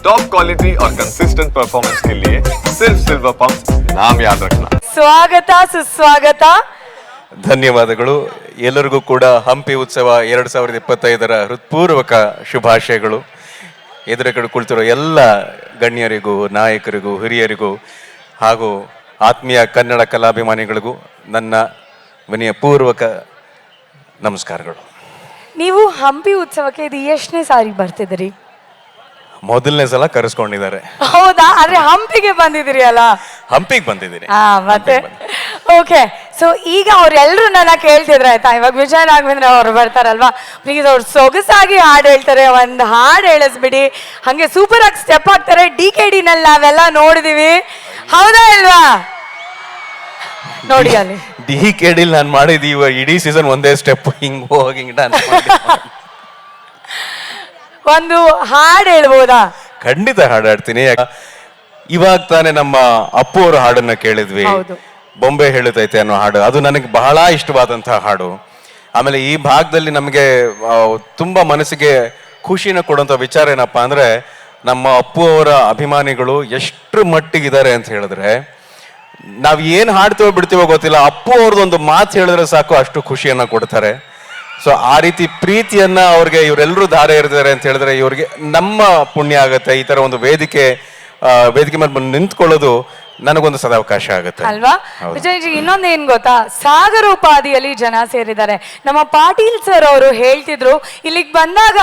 Top quality और consistent performance के लिए सिर्फ सिल्वर पंप नाम याद रखना ಸ್ವಾಗತ ಸುಸ್ವಾಗತ ಧನ್ಯವಾದಗಳು ಎಲ್ಲರಿಗೂ ಕೂಡ ಹಂಪಿ ಉತ್ಸವ ಎರಡು ಸಾವಿರದ ಇಪ್ಪತ್ತೈದರ ಹೃತ್ಪೂರ್ವಕ ಶುಭಾಶಯಗಳು ಎದುರುಗಡೆ ಕುಳಿತಿರೋ ಎಲ್ಲ ಗಣ್ಯರಿಗೂ ನಾಯಕರಿಗೂ ಹಿರಿಯರಿಗೂ ಹಾಗೂ ಆತ್ಮೀಯ ಕನ್ನಡ ಕಲಾಭಿಮಾನಿಗಳಿಗೂ ನನ್ನ ವಿನಯಪೂರ್ವಕ ನಮಸ್ಕಾರಗಳು ನೀವು ಹಂಪಿ ಉತ್ಸವಕ್ಕೆ ಇದು ಎಷ್ಟನೇ ಸಾರಿ ಬರ್ತಿದ್ದೀರಿ ಮೊದಲನೇ ಸಲ ಕರೆಸ್ಕೊಂಡಿದ್ದಾರೆ. ಹೌದಾ? ಆದ್ರೆ ಹಂಪಿಗೆ ಬಂದಿದ್ದೀರಿ ಅಲ್ಲ? ಹಂಪಿಗೆ ಬಂದಿದ್ದೀನಿ. ಹಾ ಮತ್ತೆ? ಓಕೆ ಸೊ ಈಗ ಅವರೆಲ್ಲರೂ ನನ್ನ ಕೇಳ್ತಿದ್ರೆ ಆಯ್ತಾ? ಇವಾಗ ವಿಜಯ ರಾಘವೇಂದ್ರ ಅವ್ರು ಬರ್ತಾರಲ್ವಾ? ಪ್ಲೀಸ್ ಅವ್ರು ಸೊಗಸಾಗಿ ಹಾಡು ಹೇಳ್ತಾರೆ ಒಂದು ಹಾಡು ಹೇಳಿಸ್ಬಿಡಿ. ಹಂಗೆ ಸೂಪರ್ ಆಗಿ ಸ್ಟೆಪ್ ಹಾಕ್ತಾರೆ ಡಿ ಕೆ ಡಿನಲ್ಲಿ ನಾವೆಲ್ಲ ನೋಡಿದೀವಿ. ಹೌದಾ ಇಲ್ವಾ? ನೋಡಿ ಅಲ್ಲಿ. ಡಿ ಕೆ ಡಿ ನಾನು ಮಾಡಿದ್ದೀವಿ ಇಡೀ ಸೀಸನ್ ಒಂದೇ ಸ್ಟೆಪ್ ಹಿಂಗ್ ಹೋಗಿ ಹಿಂಗ್ ಡಾನ್ಸ್ ಒಂದು ಹಾಡು ಹೇಳ್ಬೋದಾ? ಖಂಡಿತ ಹಾಡಾಡ್ತೀನಿ. ಇವಾಗ ತಾನೇ ನಮ್ಮ ಅಪ್ಪು ಅವರ ಹಾಡನ್ನ ಕೇಳಿದ್ವಿ. ಹೌದು. ಬೊಂಬೆ ಹೇಳುತ್ತೈತೆ ಅನ್ನೋ ಹಾಡು. ಅದು ನನಗೆ ಬಹಳ ಇಷ್ಟವಾದಂತಹ ಹಾಡು. ಆಮೇಲೆ ಈ ಭಾಗದಲ್ಲಿ ನಮಗೆ ತುಂಬಾ ಮನಸ್ಸಿಗೆ ಖುಷಿನ ಕೊಡುವಂತ ವಿಚಾರ ಏನಪ್ಪಾ ಅಂದ್ರೆ ನಮ್ಮ ಅಪ್ಪು ಅವರ ಅಭಿಮಾನಿಗಳು ಎಷ್ಟು ಮಟ್ಟಿಗಿದ್ದಾರೆ ಅಂತ ಹೇಳಿದ್ರೆ ನಾವು ಏನ್ ಹಾಡ್ತೀವೋ ಬಿಡ್ತೀವೋ ಗೊತ್ತಿಲ್ಲ. ಅಪ್ಪು ಅವ್ರದ್ದೊಂದು ಮಾತು ಹೇಳಿದ್ರೆ ಸಾಕು ಅಷ್ಟು ಖುಷಿಯನ್ನ ಕೊಡ್ತಾರೆ. ಸೊ ಆ ರೀತಿ ಪ್ರೀತಿಯನ್ನ ಅವ್ರಿಗೆ ಇವರೆಲ್ಲರೂ ಧಾರೆ ಇರ್ತಾರೆ ಅಂತ ಹೇಳಿದ್ರೆ ಇವ್ರಿಗೆ ನಮ್ಮ ಪುಣ್ಯ ಆಗುತ್ತೆ. ಈ ತರ ಒಂದು ವೇದಿಕೆ ವೇದಿಕೆ ಮೇಲೆ ಬಂದು ನಿಂತ್ಕೊಳ್ಳೋದು ನನಗೊಂದು ಸದಾವಕಾಶ ಆಗುತ್ತೆ. ಅಲ್ವಾ? ವಿಜಯ್ಜಿ ವಿಜಯ್ ಇನ್ನೊಂದು ಏನ್ ಗೊತ್ತಾ? ಸಾಗರೋಪಾದಿಯಲ್ಲಿ ಜನ ಸೇರಿದ್ದಾರೆ. ನಮ್ಮ ಪಾಟೀಲ್ ಸರ್ ಅವರು ಹೇಳ್ತಿದ್ರು ಇಲ್ಲಿಗೆ ಬಂದಾಗ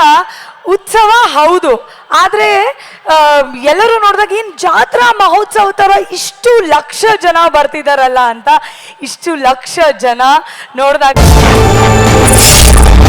ಉತ್ಸವ ಹೌದು. ಆದ್ರೆ ಎಲ್ಲರೂ ನೋಡಿದಾಗ ಏನ್ ಜಾತ್ರಾ ಮಹೋತ್ಸವ ತರ ಇಷ್ಟು ಲಕ್ಷ ಜನ ಬರ್ತಿದಾರಲ್ಲ ಅಂತ ಇಷ್ಟು ಲಕ್ಷ ಜನ ನೋಡಿದಾಗ Thank you.